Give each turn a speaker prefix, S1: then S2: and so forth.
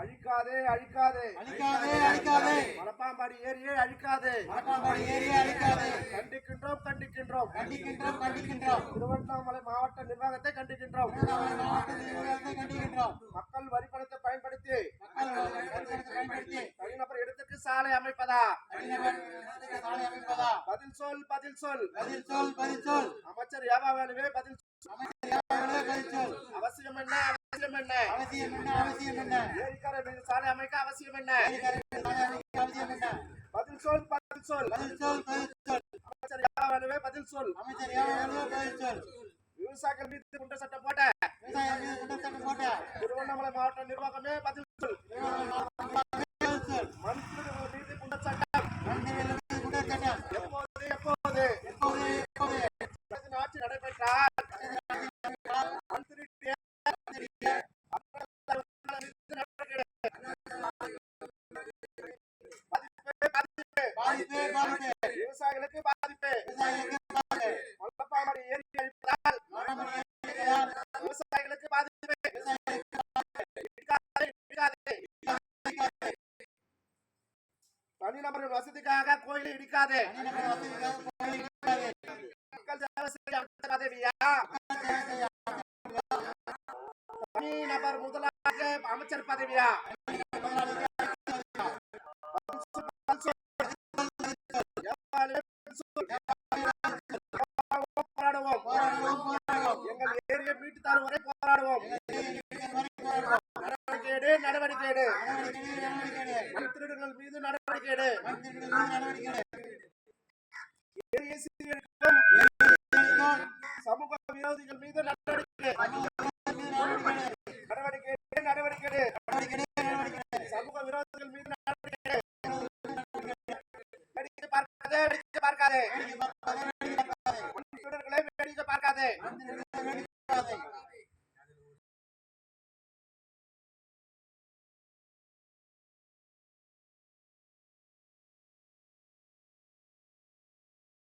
S1: அழிக்காதே அழிக்காதே.
S2: அழிக்காதே அழிக்காதே.
S1: மலப்பாம்பாடி ஏரியை அழிக்காதே.
S2: மணப்பாம்பாடி ஏரியை அழிக்காதே.
S1: கண்டிக்கின்றோம் கண்டிக்கின்றோம்.
S2: கண்டிக்கின்றோம் கண்டிக்கின்றோம்.
S1: திருவண்ணாமலை மாவட்ட நிர்வாகத்தை கண்டிக்கின்றோம்.
S2: மாவட்ட நிர்வாகத்தை கண்டிக்கின்றோம்.
S1: மக்கள் வரிப்பணத்தை பயன்படுத்தி
S2: பயன்படுத்தி
S1: தனிநபர் இடத்துக்கு சாலை அமைப்பதா?
S2: சாலை
S1: பதில் சொல் பதில் சொல்.
S2: பதில் சொல் பதில் சொல்.
S1: அமைச்சர் யாபாவேலுவே பதில்.
S2: அமைச்சர் பதில் சொல்.
S1: அவசியம் என்ன? அவசியம் என்ன
S2: அவசியம் என்ன அவசியம் என்ன
S1: ஏரிக்கரை மீது சாலை அமைக்க அவசியம் என்ன
S2: அவசியம்
S1: பதில் சொல் பதில் சொல்.
S2: பதில் சொல் பதில் சொல்.
S1: அமைச்சர் யாபாவேலுவே பதில் சொல்.
S2: அமைச்சர் யாராவது பதில் சொல்.
S1: விவசாயிகள் மீது குண்ட சட்டம் போட்ட.
S2: விவசாயம் மீது குற்றச்சாட்டு போட்ட.
S1: திருவண்ணாமலை மாவட்ட நிர்வாகமே பதில் சொல். மந்திரிகள் மீது குண்ட சட்டம்.
S2: மந்திரிகள் மீது குற்றச்சாட்டம்
S1: எப்போது விவசாயிகளுக்கு பாதிப்பு. மல்லப்பாமடி ஏரி அழிப்பதால். விவசாயிகளுக்கு பாதிப்பு. இடிக்காதே, இடிக்காதே. வசதிக்காக கோயிலை இடிக்காதே.
S2: தனிநபர் வசதிக்காக கோயில் இருக்கிறாரு.
S1: மக்கள் சேவை செய்ய பதவியா? தனிநபர் முதலாக அமைச்சர் பதவியா? போராடுவோம் எங்கள் ஏரியை மீட்டு தரும் வரை போராடுவோம் நடவடிக்கை எடு நடவடிக்கை எடு திருடர்கள் மீது நடவடிக்கை எடு சமூக விரோதிகள் மீது நடவடிக்கை
S2: நடவடிக்கை,
S1: நடவடிக்கை சமூக விரோதிகள் மீது நடவடிக்கை பார்க்காதே. பார்க்காதே